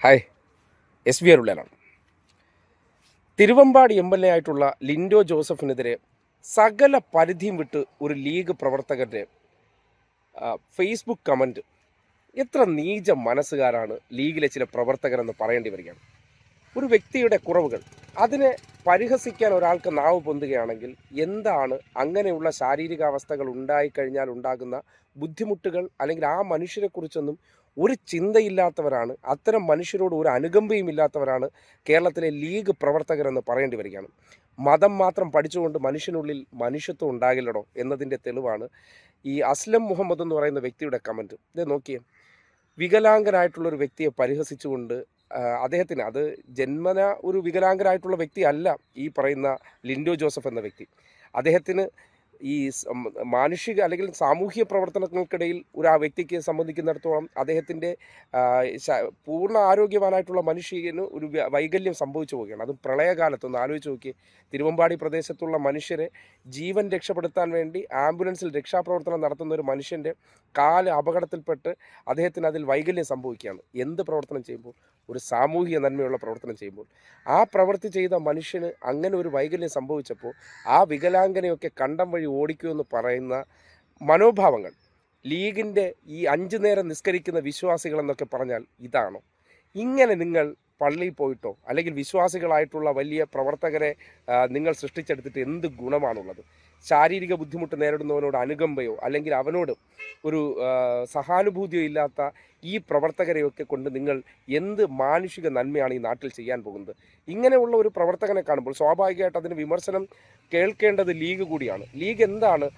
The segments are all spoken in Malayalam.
ഹായ് എസ് വി അരുളനാണ് തിരുവമ്പാടി എം എൽ എ ആയിട്ടുള്ള ലിൻഡോ ജോസഫിനെതിരെ സകല പരിധിയും വിട്ട് ഒരു ലീഗ് പ്രവർത്തകരുടെ ഫേസ്ബുക്ക് കമന്റ് എത്ര നീച മനസ്സുകാരാണ് ലീഗിലെ ചില പ്രവർത്തകരെന്ന് പറയേണ്ടി വരികയാണ്. ഒരു വ്യക്തിയുടെ കുറവുകൾ അതിനെ പരിഹസിക്കാൻ ഒരാൾക്ക് നാവ് പൊന്തുകയാണെങ്കിൽ എന്താണ് അങ്ങനെയുള്ള ശാരീരികാവസ്ഥകൾ ഉണ്ടായിക്കഴിഞ്ഞാൽ ഉണ്ടാകുന്ന ബുദ്ധിമുട്ടുകൾ അല്ലെങ്കിൽ ആ മനുഷ്യരെക്കുറിച്ചൊന്നും ഒരു ചിന്തയില്ലാത്തവരാണ് അത്തരം മനുഷ്യരോട് ഒരു അനുകമ്പയും ഇല്ലാത്തവരാണ് കേരളത്തിലെ ലീഗ് പ്രവർത്തകരെന്ന് പറയേണ്ടി വരികയാണ്. മതം മാത്രം പഠിച്ചുകൊണ്ട് മനുഷ്യനുള്ളിൽ മനുഷ്യത്വം ഉണ്ടാകില്ലടോ എന്നതിന്റെ തെളിവാണ് ഈ അസ്ലം മുഹമ്മദ് എന്ന് പറയുന്ന വ്യക്തിയുടെ കമന്റ്. ഇത് നോക്കിയേ വികലാംഗനായിട്ടുള്ള ഒരു വ്യക്തിയെ പരിഹസിച്ചുകൊണ്ട് അദ്ദേഹത്തിന് അത് ജന്മന ഒരു വികലാംഗനായിട്ടുള്ള വ്യക്തിയല്ല ഈ പറയുന്ന ലിൻഡോ ജോസഫ് എന്ന വ്യക്തി. അദ്ദേഹത്തിന് ഈ മാനുഷിക അല്ലെങ്കിൽ സാമൂഹ്യ പ്രവർത്തനങ്ങൾക്കിടയിൽ ഒരു ആ വ്യക്തിക്ക് സംബന്ധിക്കുന്നിടത്തോളം അദ്ദേഹത്തിന്റെ പൂർണ ആരോഗ്യവാനായിട്ടുള്ള മനുഷ്യന് ഒരു വൈകല്യം സംഭവിച്ചു പോവുകയാണ്. അതും പ്രളയകാലത്ത് ഒന്ന് ആലോചിച്ച് നോക്കി തിരുവമ്പാടി പ്രദേശത്തുള്ള മനുഷ്യരെ ജീവൻ രക്ഷപ്പെടുത്താൻ വേണ്ടി ആംബുലൻസിൽ രക്ഷാപ്രവർത്തനം നടത്തുന്ന ഒരു മനുഷ്യന്റെ കാൽ അപകടത്തിൽപ്പെട്ട് അദ്ദേഹത്തിന് അതിൽ വൈകല്യം സംഭവിക്കുകയാണ്. എന്ത് പ്രവർത്തനം ചെയ്യുമ്പോൾ ഒരു സാമൂഹിക നന്മയുള്ള പ്രവർത്തനം ചെയ്യുമ്പോൾ ആ പ്രവൃത്തി ചെയ്ത മനുഷ്യന് അങ്ങനെ ഒരു വൈകല്യം സംഭവിച്ചപ്പോൾ ആ വികലാംഗനെയൊക്കെ കണ്ടം വഴി ഓടിക്കുമെന്ന് പറയുന്ന മനോഭാവങ്ങൾ ലീഗിന്റെ ഈ അഞ്ചു നേരം നിസ്കരിക്കുന്ന വിശ്വാസികളെന്നൊക്കെ പറഞ്ഞാൽ ഇതാണോ? ഇങ്ങനെ നിങ്ങൾ പള്ളിയിൽ പോയിട്ടോ അല്ലെങ്കിൽ വിശ്വാസികളായിട്ടുള്ള വലിയ പ്രവർത്തകരെ നിങ്ങൾ സൃഷ്ടിച്ചെടുത്തിട്ട് എന്ത് ഗുണമാണുള്ളത്? ശാരീരിക ബുദ്ധിമുട്ട് നേരിടുന്നവനോട് അനുകമ്പയോ അല്ലെങ്കിൽ അവനോട് ഒരു സഹാനുഭൂതിയോ ഇല്ലാത്ത ഈ പ്രവർത്തകരെയൊക്കെ കൊണ്ട് നിങ്ങൾ എന്ത് മാനുഷിക നന്മയാണ് ഈ നാട്ടിൽ ചെയ്യാൻ പോകുന്നത്? ഇങ്ങനെയുള്ള ഒരു പ്രവർത്തകനെ കാണുമ്പോൾ സ്വാഭാവികമായിട്ട് അതിന് വിമർശനം കേൾക്കേണ്ടത് ലീഗ് കൂടിയാണ്. ലീഗ് എന്താണ്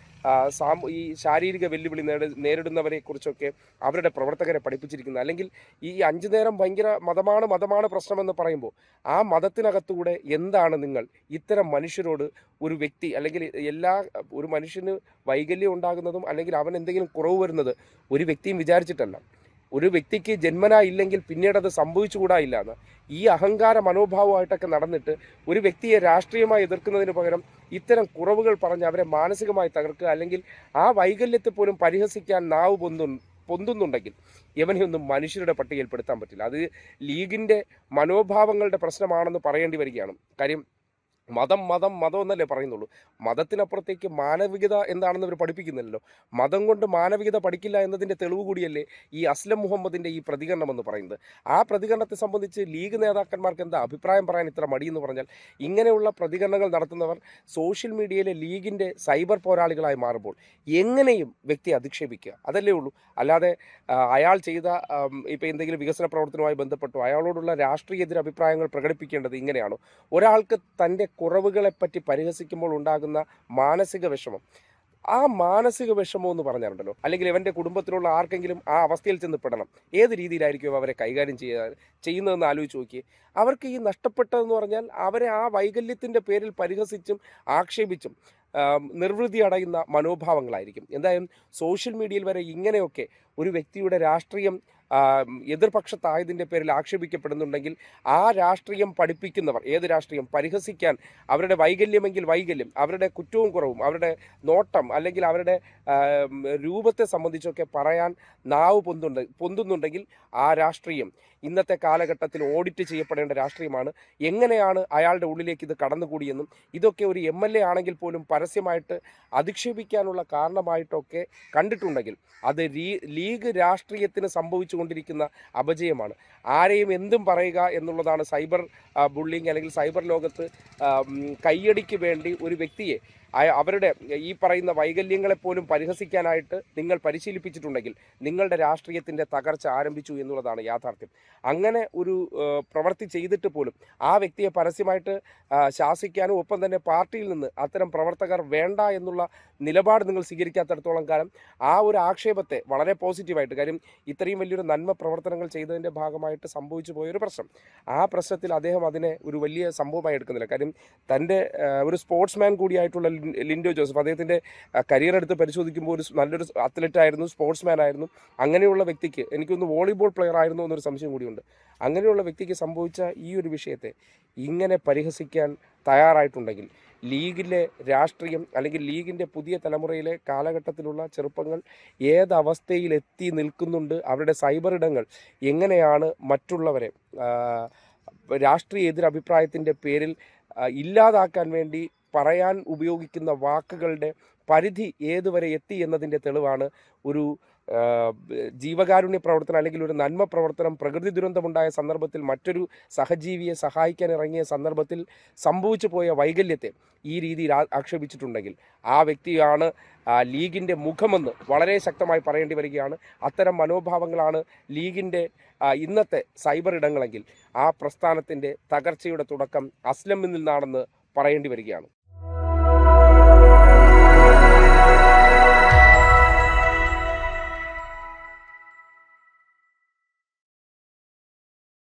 സാമൂ ഈ ശാരീരിക വെല്ലുവിളി നേടി നേരിടുന്നവരെ കുറിച്ചൊക്കെ അവരുടെ പ്രവർത്തകരെ പഠിപ്പിച്ചിരിക്കുന്നത്. അല്ലെങ്കിൽ ഈ അഞ്ചു നേരം ഭയങ്കര മതമാണ് മതമാണ് പ്രശ്നമെന്ന് പറയുമ്പോൾ ആ മതത്തിനകത്തൂടെ എന്താണ് നിങ്ങൾ ഇത്തരം മനുഷ്യരോട് ഒരു വ്യക്തി അല്ലെങ്കിൽ എല്ലാ ഒരു മനുഷ്യന് വൈകല്യം ഉണ്ടാകുന്നതും അല്ലെങ്കിൽ അവൻ എന്തെങ്കിലും കുറവ് വരുന്നത് ഒരു വ്യക്തിയും വിചാരിച്ചിട്ടല്ല. ഒരു വ്യക്തിക്ക് ജന്മനാ ഇല്ലെങ്കിൽ പിന്നീട് അത് സംഭവിച്ചുകൂടാ ഇല്ല എന്ന്. ഈ അഹങ്കാര മനോഭാവമായിട്ടൊക്കെ നടന്നിട്ട് ഒരു വ്യക്തിയെ രാഷ്ട്രീയമായി എതിർക്കുന്നതിന് പകരം ഇത്തരം കുറവുകൾ പറഞ്ഞ് അവരെ മാനസികമായി തകർക്കുക അല്ലെങ്കിൽ ആ വൈകല്യത്തെ പോലും പരിഹസിക്കാൻ നാവ് പൊന്തു പൊന്തുന്നുണ്ടെങ്കിൽ ഇവനെയൊന്നും മനുഷ്യരുടെ പട്ടികയിൽ പെടുത്താൻ പറ്റില്ല. അത് ലീഗിന്റെ മനോഭാവങ്ങളുടെ പ്രശ്നമാണെന്ന് പറയേണ്ടി വരികയാണ്. കാര്യം മതം മതം മതം എന്നല്ലേ പറയുന്നുള്ളൂ. മതത്തിനപ്പുറത്തേക്ക് മാനവികത എന്താണെന്ന് ഇവർ പഠിപ്പിക്കുന്നില്ലല്ലോ. മതം കൊണ്ട് മാനവികത പഠിക്കില്ല എന്നതിന്റെ തെളിവ് കൂടിയല്ലേ ഈ അസ്ലം മുഹമ്മദിന്റെ ഈ പ്രതികരണം എന്ന് പറയുന്നത്. ആ പ്രതികരണത്തെ സംബന്ധിച്ച് ലീഗ് നേതാക്കന്മാർക്ക് എന്താ അഭിപ്രായം പറയാൻ ഇത്ര മടിയെന്ന് പറഞ്ഞാൽ ഇങ്ങനെയുള്ള പ്രതികരണങ്ങൾ നടത്തുന്നവർ സോഷ്യൽ മീഡിയയിലെ ലീഗിന്റെ സൈബർ പോരാളികളായി മാറുമ്പോൾ എങ്ങനെയും വ്യക്തിയെ അധിക്ഷേപിക്കുക. അതല്ലേ ഉള്ളൂ. അല്ലാതെ അയാൾ ചെയ്ത ഇപ്പോൾ എന്തെങ്കിലും വികസന പ്രവർത്തനവുമായി ബന്ധപ്പെട്ടു അയാളോടുള്ള രാഷ്ട്രീയ എതിരഭിപ്രായങ്ങൾ പ്രകടിപ്പിക്കേണ്ടത് ഇങ്ങനെയാണോ? ഒരാൾക്ക് തന്റെ കുറവുകളെപ്പറ്റി പരിഹസിക്കുമ്പോൾ ഉണ്ടാകുന്ന മാനസിക വിഷമം. ആ മാനസിക വിഷമം എന്ന് പറഞ്ഞാലുണ്ടല്ലോ അല്ലെങ്കിൽ ഇവന്റെ കുടുംബത്തിലുള്ള ആർക്കെങ്കിലും ആ അവസ്ഥയിൽ ചെന്ന് പെടണം. ഏത് രീതിയിലായിരിക്കും അവരെ കൈകാര്യം ചെയ്യുക ചെയ്യുന്നതെന്ന് ആലോചിച്ച് നോക്കി അവർക്ക് ഈ നഷ്ടപ്പെട്ടതെന്ന് പറഞ്ഞാൽ അവരെ ആ വൈകല്യത്തിന്റെ പേരിൽ പരിഹസിച്ചും ആക്ഷേപിച്ചും നിർവൃതി അടയുന്ന മനോഭാവങ്ങളായിരിക്കും. എന്തായാലും സോഷ്യൽ മീഡിയയിൽ വരെ ഇങ്ങനെയൊക്കെ ഒരു വ്യക്തിയുടെ രാഷ്ട്രീയം എതിർപക്ഷത്തായതിന്റെ പേരിൽ ആക്ഷേപിക്കപ്പെടുന്നുണ്ടെങ്കിൽ ആ രാഷ്ട്രീയം പഠിപ്പിക്കുന്നവർ ഏത് രാഷ്ട്രീയം? പരിഹസിക്കാൻ അവരുടെ വൈകല്യമെങ്കിൽ വൈകല്യം അവരുടെ കുറ്റവും കുറവും അവരുടെ നോട്ടം അല്ലെങ്കിൽ അവരുടെ രൂപത്തെ സംബന്ധിച്ചൊക്കെ പറയാൻ നാവ് പൊന്തുണ്ട് പൊന്തുന്നുണ്ടെങ്കിൽ ആ രാഷ്ട്രീയം ഇന്നത്തെ കാലഘട്ടത്തിൽ ഓഡിറ്റ് ചെയ്യപ്പെടേണ്ട രാഷ്ട്രീയമാണ്. എങ്ങനെയാണ് അയാളുടെ ഉള്ളിലേക്ക് ഇത് കടന്നുകൂടിയെന്നും ഇതൊക്കെ ഒരു എം എൽ എ ആണെങ്കിൽ പോലും പരസ്യമായിട്ട് അധിക്ഷേപിക്കാനുള്ള കാരണമായിട്ടൊക്കെ കണ്ടിട്ടുണ്ടെങ്കിൽ അത് ലീഗ് രാഷ്ട്രീയത്തിന് സംഭവിച്ചു കൊണ്ടിരിക്കുന്ന അപജയമാണ്. ആരെയും എന്തും പറയുക എന്നുള്ളതാണ് സൈബർ ബുള്ളിങ് അല്ലെങ്കിൽ സൈബർ ലോകത്ത് കയ്യടിക്ക് വേണ്ടി ഒരു വ്യക്തിയെ അവരുടെ ഈ പറയുന്ന വൈകല്യങ്ങളെ പോലും പരിഹസിക്കാനായിട്ട് നിങ്ങൾ പരിശീലിപ്പിച്ചിട്ടുണ്ടെങ്കിൽ നിങ്ങളുടെ രാഷ്ട്രീയത്തിന്റെ തകർച്ച ആരംഭിച്ചു എന്നുള്ളതാണ് യാഥാർത്ഥ്യം. അങ്ങനെ ഒരു പ്രവൃത്തി ചെയ്തിട്ട് പോലും ആ വ്യക്തിയെ പരസ്യമായിട്ട് ശാസിക്കാനും ഒപ്പം തന്നെ പാർട്ടിയിൽ നിന്ന് അത്തരം പ്രവർത്തകർ വേണ്ട എന്നുള്ള നിലപാട് നിങ്ങൾ സ്വീകരിക്കാത്തടത്തോളം കാലം ആ ഒരു ആക്ഷേപത്തെ വളരെ പോസിറ്റീവായിട്ട് കാര്യം ഇത്രയും വലിയൊരു നന്മ പ്രവർത്തനങ്ങൾ ചെയ്തതിന്റെ ഭാഗമായിട്ട് സംഭവിച്ചു പോയൊരു പ്രശ്നം. ആ പ്രശ്നത്തിൽ അദ്ദേഹം അതിനെ ഒരു വലിയ സംഭവമായി എടുക്കുന്നില്ല. കാര്യം തന്റെ ഒരു സ്പോർട്സ്മാൻ കൂടിയായിട്ടുള്ള ലിൻഡോ ജോസഫ് അദ്ദേഹത്തിന്റെ കരിയർ എടുത്ത് പരിശോധിക്കുമ്പോൾ ഒരു നല്ലൊരു അത്ലറ്റ് ആയിരുന്നു സ്പോർട്സ്മാൻ ആയിരുന്നു അങ്ങനെയുള്ള വ്യക്തിക്ക് എനിക്കൊന്ന് വോളിബോൾ പ്ലെയർ ആയിരുന്നു എന്നൊരു സംശയം കൂടിയുണ്ട്. അങ്ങനെയുള്ള വ്യക്തിക്ക് സംഭവിച്ച ഈ ഒരു വിഷയത്തെ ഇങ്ങനെ പരിഹസിക്കാൻ തയ്യാറായിട്ടുണ്ടെങ്കിൽ ലീഗിലെ രാഷ്ട്രീയം അല്ലെങ്കിൽ ലീഗിന്റെ പുതിയ തലമുറയിലെ കാലഘട്ടത്തിലുള്ള ചെറുപ്പങ്ങൾ ഏത് നിൽക്കുന്നുണ്ട് അവരുടെ സൈബർ ഇടങ്ങൾ എങ്ങനെയാണ് മറ്റുള്ളവരെ രാഷ്ട്രീയ എതിരഭിപ്രായത്തിന്റെ പേരിൽ ഇല്ലാതാക്കാൻ വേണ്ടി പറയാൻ ഉപയോഗിക്കുന്ന വാക്കുകളുടെ പരിധി ഏതുവരെ എത്തി എന്നതിന്റെ തെളിവാണ് ഒരു ജീവകാരുണ്യ പ്രവർത്തനം അല്ലെങ്കിൽ ഒരു നന്മ പ്രവർത്തനം പ്രകൃതി ദുരന്തമുണ്ടായ സന്ദർഭത്തിൽ മറ്റൊരു സഹജീവിയെ സഹായിക്കാൻ ഇറങ്ങിയ സന്ദർഭത്തിൽ സംഭവിച്ചു പോയ വൈകല്യത്തെ ഈ രീതിയിൽ ആക്ഷേപിച്ചിട്ടുണ്ടെങ്കിൽ ആ വ്യക്തിയാണ് ലീഗിന്റെ മുഖമെന്ന് വളരെ ശക്തമായി പറയേണ്ടി വരികയാണ്. അത്തരം മനോഭാവങ്ങളാണ് ലീഗിന്റെ ഇന്നത്തെ സൈബർ ഇടങ്ങളെങ്കിൽ ആ പ്രസ്ഥാനത്തിന്റെ തകർച്ചയുടെ തുടക്കം അസ്ലമിൽ നിന്നാണെന്ന് പറയേണ്ടി വരികയാണ്.